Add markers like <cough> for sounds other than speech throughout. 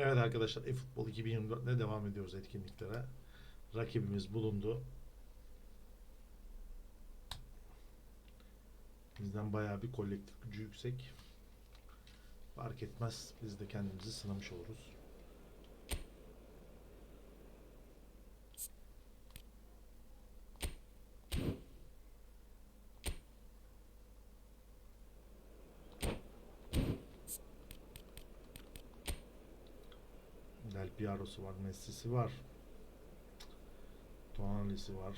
Evet arkadaşlar eFootball 2024 ile devam ediyoruz etkinliklere. Rakibimiz bulundu. Bizden bayağı bir kolektif gücü yüksek. Fark etmez. Biz de kendimizi sınamış oluruz. Del Piaro'su var, Messi'si var. Tonali'si var.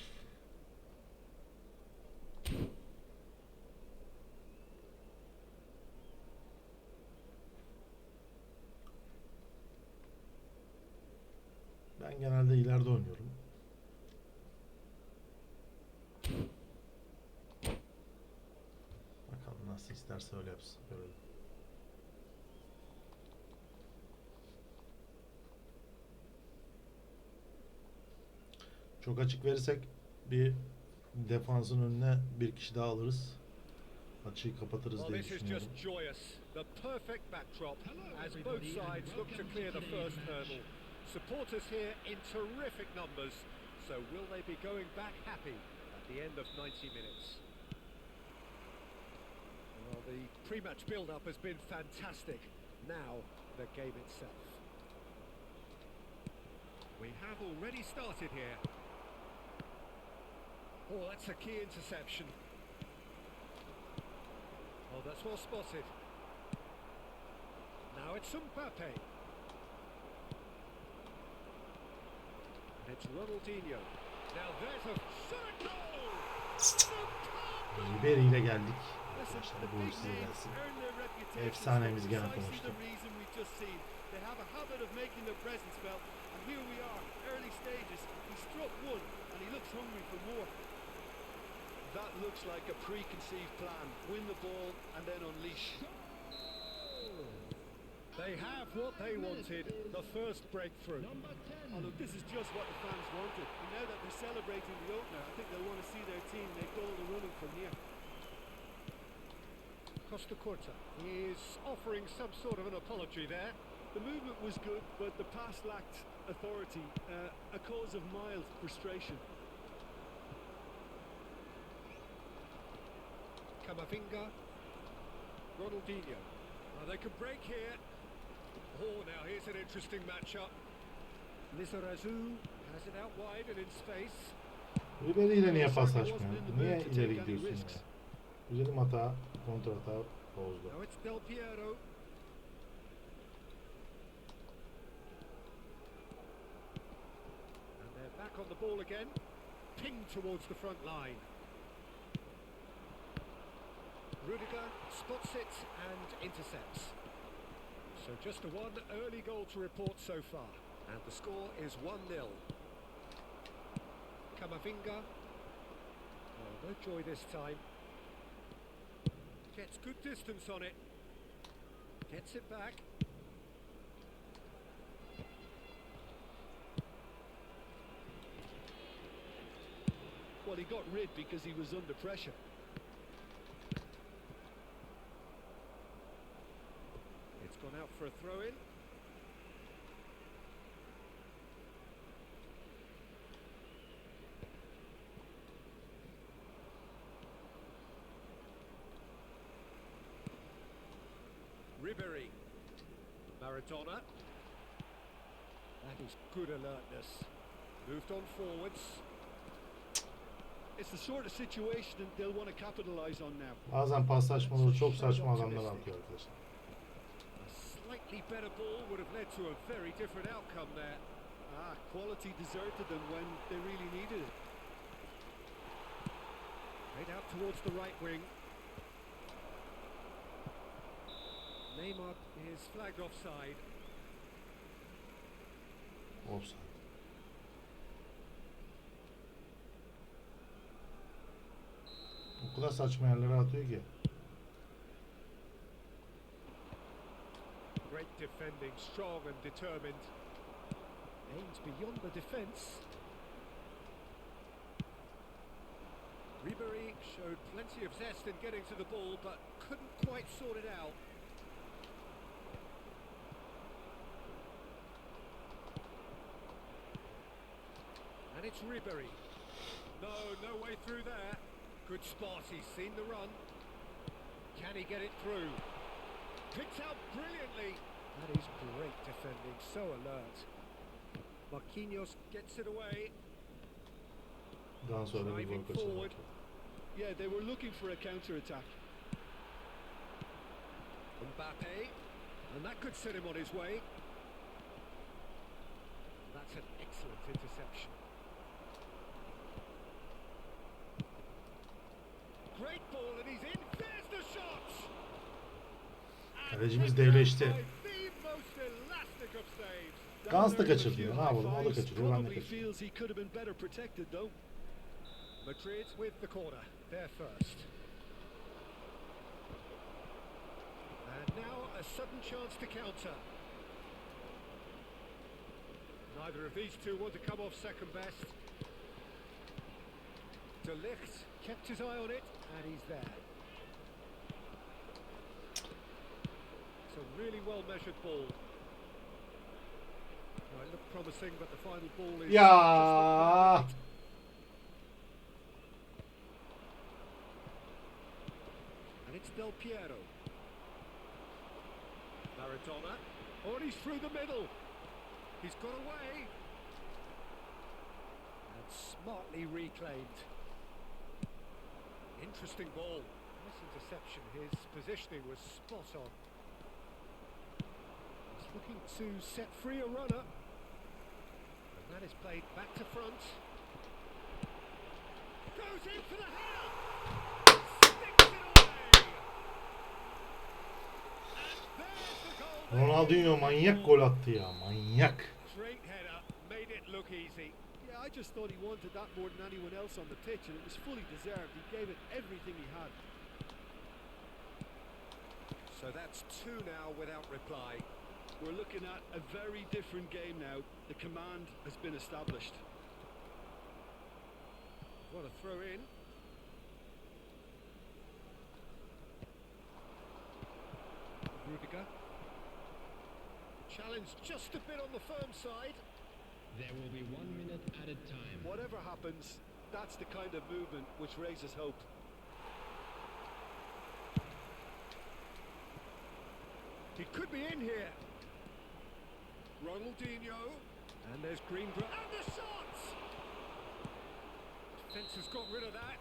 Ben genelde ileride oynuyorum. Bakalım nasıl isterse öyle yapsın. Görelim. Çok açık verirsek bir defansın önüne bir kişi daha alırız. Açığı kapatırız diye düşünüyorum. Supporters here in terrific numbers. So will they be going back happy at the end of 90 minutes? Well, the pre-match build-up has been fantastic. Now, the game itself. We have already started here. Oh, that's a key interception. Oh, that's well spotted. Now it's Mbappe. And it's Ronaldinho. Now there's a third goal! Ribery ile geldik. Arkadaşlar bu names gelsin. Efsanemiz gene konuştu. They have a habit of making their presence felt, and here we are, early looks like a preconceived plan. Win the ball and then unleash. They have what they wanted, the first breakthrough. Oh, look, this is just what the fans wanted. And now that they're celebrating the opener, I think they'll want to see their team make all the running from here. Costa Curta is offering some sort of an apology there. The movement was good, but the pass lacked authority, uh, a cause of mild frustration. Camavinga. Ronaldinho. Now they can break here. Oh, now here's an interesting matchup. Lizarazu has it out wide and in space. Ribery ile niye paslaşmıyor? Niye ileri gidiyorsun ya? Güzelim hata, kontra hata bozdu. Now it's Del Piero. And they're back on the ball again. Ping towards the front line. Rudiger spots it and intercepts. So just a one early goal to report so far. And the score is 1-0. Camavinga. Oh, no joy this time. Gets good distance on it. Gets it back. Well, he got rid because he was under pressure. Gone out for a throw in. Ribery. Maradona. That is good alertness. Moved on forwards. It's the sort of situation they'll want to capitalise on now. Bazen paslaşmaları çok saçma adamlar atıyor arkadaşlar. Slightly better ball would have led to a very different outcome there. Ah, quality deserted them when they really needed it. Played out towards the right wing. Neymar is flagged offside. Offside. O kadar saçma yerlere atıyor ki. Great defending, strong and determined. Aims beyond the defence. Ribery showed plenty of zest in getting to the ball, but couldn't quite sort it out. And it's Ribery. No, no way through there. Good spot, he's seen the run. Can he get it through? Picked out brilliantly. That is great defending, so alert. Marquinhos gets it away. Daha sonra bir Driving gol kaçırmak. forward. Yeah, they were looking for a counter attack. Mbappe. And that could set him on his way. That's an excellent interception. Great ball and he's in. There's the shot. Kalecimiz devleşti. Gans da few Ne yapalım? O da kaçırıyor. Ben de kaçırıyorum. Neither of these two want to come off second best. De Ligt kept his eye on it, and he's there. Really well measured ball. Well, it looked promising, but the final ball is. just Ya. not quite. And it's Del Piero. Maradona. Oh, and he's through the middle. He's got away. And smartly reclaimed. Interesting ball. Nice interception. His positioning was spot on. To set free a runner. And that is played back to front. Goes in for the header. Sticks it away. And goal. they Ronaldinho manyak gol attı ya. Manyak. Great header. Made it look easy. Yeah, I just thought he wanted that more than anyone else on the pitch, and it was fully deserved. He gave it everything he had. So that's two now without reply. We're looking at a very different game now. The command has been established. What a throw in. Rudiger. Challenge just a bit on the firm side. There will be one minute at a time. Whatever happens, that's the kind of movement which raises hope. He could be in here. Ronaldinho. And there's Greenbrook. And the shots! Defence has got rid of that.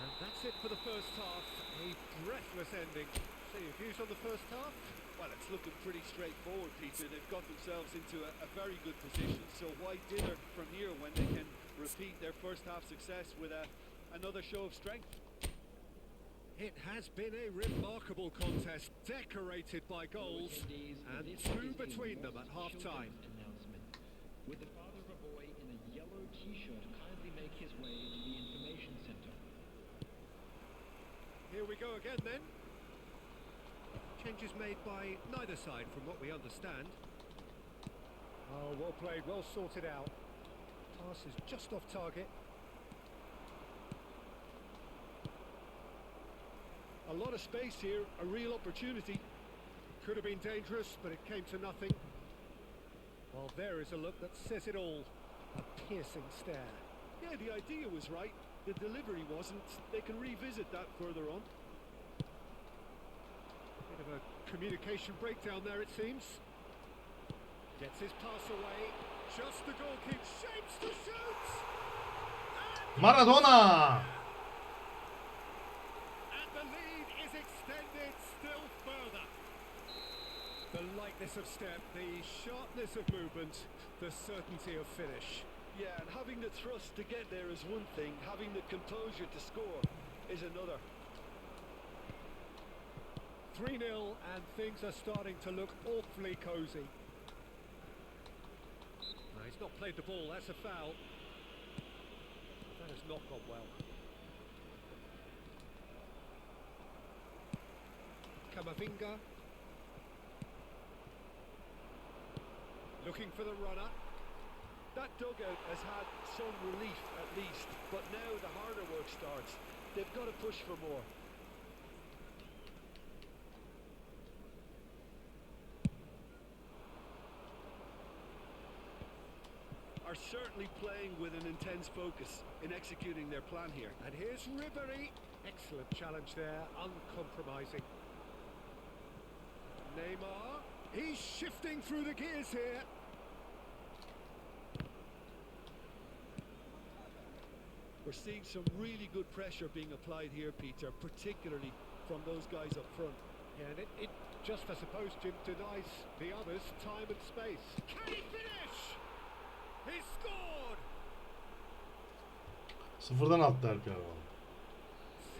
And that's it for the first half. A breathless ending. So your views on the first half? Well, it's looking pretty straightforward, Peter. They've got themselves into a, a very good position. So why dither from here when they can repeat their first half success with a, another show of strength? It has been a remarkable contest, decorated by goals, and two between them at World half-time. Would the father of a boy in a yellow T-shirt kindly make his way to the information center? Here we go again then. Changes made by neither side from what we understand. Oh, well played, well sorted out. Pass is just off target. A lot of space here, a real opportunity. Could have been dangerous, but it came to nothing. Well, there is a look that says it all. A piercing stare. Yeah, the idea was right. The delivery wasn't. They can revisit that further on. Bit of a communication breakdown there, it seems. Gets his pass away. Just the goalkeeper shapes to shoot. Maradona. And the lead is extended still further. The lightness of step, the sharpness of movement, the certainty of finish. Yeah, and having the thrust to get there is one thing. Having the composure to score is another. 3 0, and things are starting to look awfully cosy. No, he's not played the ball, that's a foul. That has not gone well. Kamavinga. Looking for the runner. That dugout has had some relief at least, but now the harder work starts. They've got to push for more. are certainly playing with an intense focus in executing their plan here. And here's Ribery. Excellent challenge there, uncompromising. Neymar. He's shifting through the gears here. We're seeing some really good pressure being applied here, Peter, particularly from those guys up front. Yeah, and it, it just, I suppose, Jim, denies the others time and space. Can he finish? He scored! Sıfırdan attı Alper valla.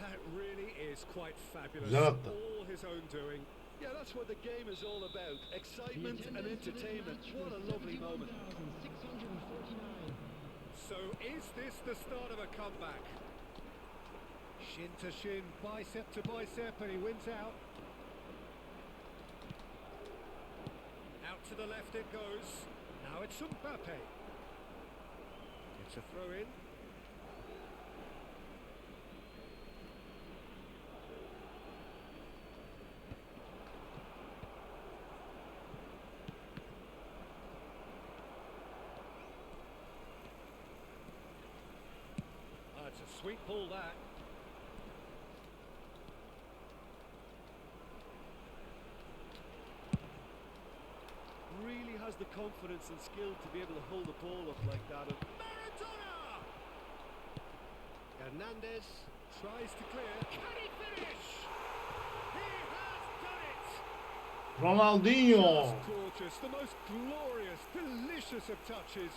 That really is quite fabulous. Güzel attı. All his own doing. Yeah, that's what the game is all about. Excitement and entertainment. What a lovely moment. 649. So is this the start of a comeback? Shin to shin, bicep to bicep, and he wins out. Out to the left it goes. Now it's Mbappe. It's a throw in. Ah, it's a sweet ball that. Really has the confidence and skill to be able to hold the ball up like that. And Maradona! Hernandez tries to clear. Can he finish? He has done it! Ronaldinho. Gorgeous, the most glorious, delicious of touches,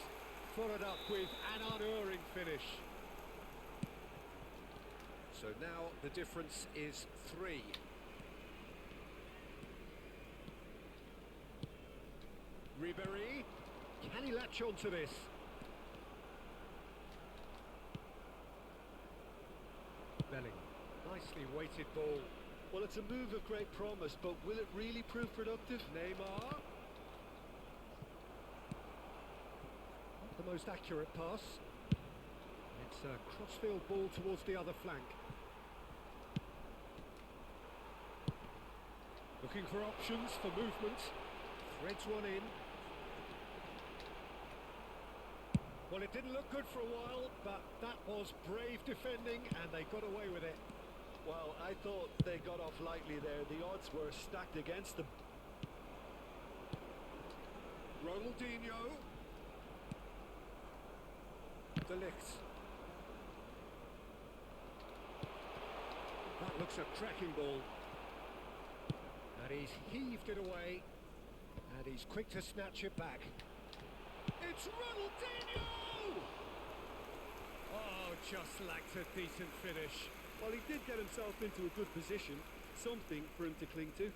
followed up with an unerring finish. So now the difference is three. Ribery, can he latch on to this? Belling, nicely weighted ball. well, it's a move of great promise, but will it really prove productive? Neymar. Not the most accurate pass. It's a crossfield ball towards the other flank. Looking for options for movement. Threads one in. Well, it didn't look good for a while, but that was brave defending, and they got away with it. Well, I thought they got off lightly there. The odds were stacked against them. Ronaldinho. De Ligt. That looks a cracking ball. He's heaved it away. And he's quick to snatch it back. It's Ronaldinho! Oh, just lacked a decent finish. Well, he did get himself into a good position. Something for him to cling to.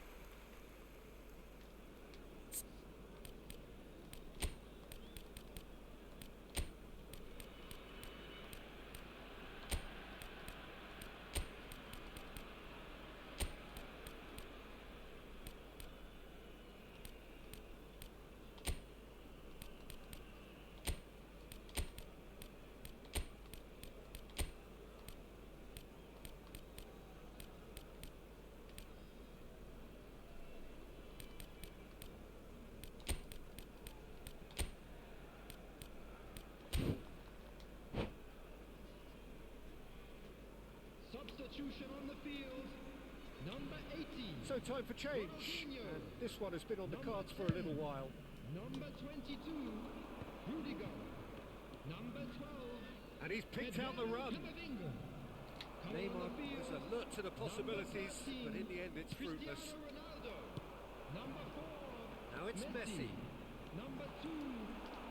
Substitution on the field. Number 18. So time for change. This one has been on the cards for a little while. Number 22. Rudiger. Number 12. And he's picked out the run. Camavinga. Come on Neymar the is alert to the possibilities, but in the end it's fruitless. 4. Now it's Messi. Number 2.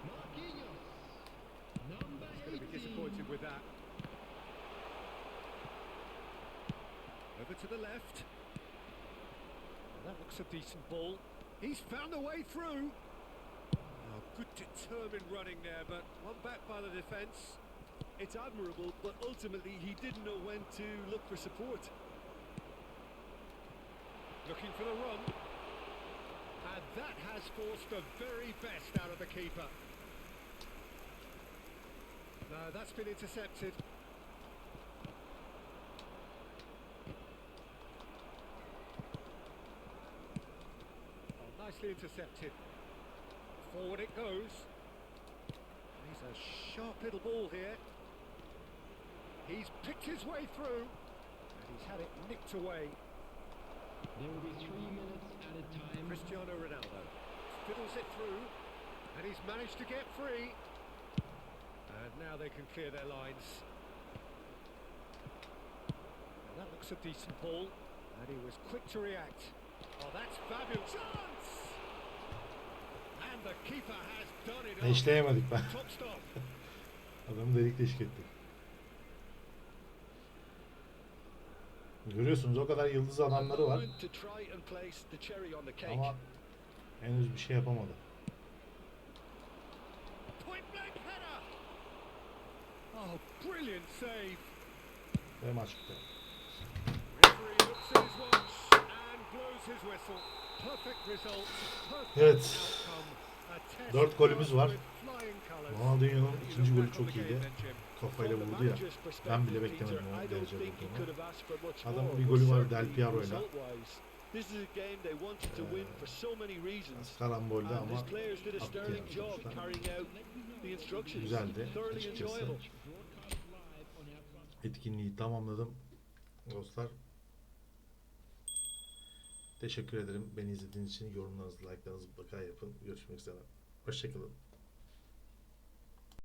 Marquinhos. Number Going to be disappointed with that. Over to the left. That looks a decent ball. He's found a way through. Oh, good determined running there, but one back by the defence. It's admirable, but ultimately he didn't know when to look for support. Looking for the run. And that has forced the very best out of the keeper. No, that's been intercepted. Oh, nicely intercepted. Forward it goes. He's a sharp little ball here. He's picked his way through, and he's had it nicked away. There will be three minutes at a time. Cristiano Ronaldo fiddles it through, and he's managed to get free. And now they can clear their lines. And that looks a decent ball, and he was quick to react. Oh, that's fabulous! Chance! Eşleyemedik ben. <laughs> Adamı delik deşik ettik. Görüyorsunuz o kadar yıldız adamları var. Ama henüz bir şey yapamadı. Ve maç bitti. Evet. Dört golümüz var. Ronaldinho'nun ikinci golü çok iyiydi. Kafayla vurdu ya. Ben bile beklemedim o derece vurduğunu. Adam bir golü var Del Piero'yla. Ee, karambolde ama güzeldi açıkçası. Etkinliği tamamladım dostlar. Teşekkür ederim. Beni izlediğiniz için yorumlarınızı, like'larınızı mutlaka yapın. Görüşmek üzere. Hoşçakalın.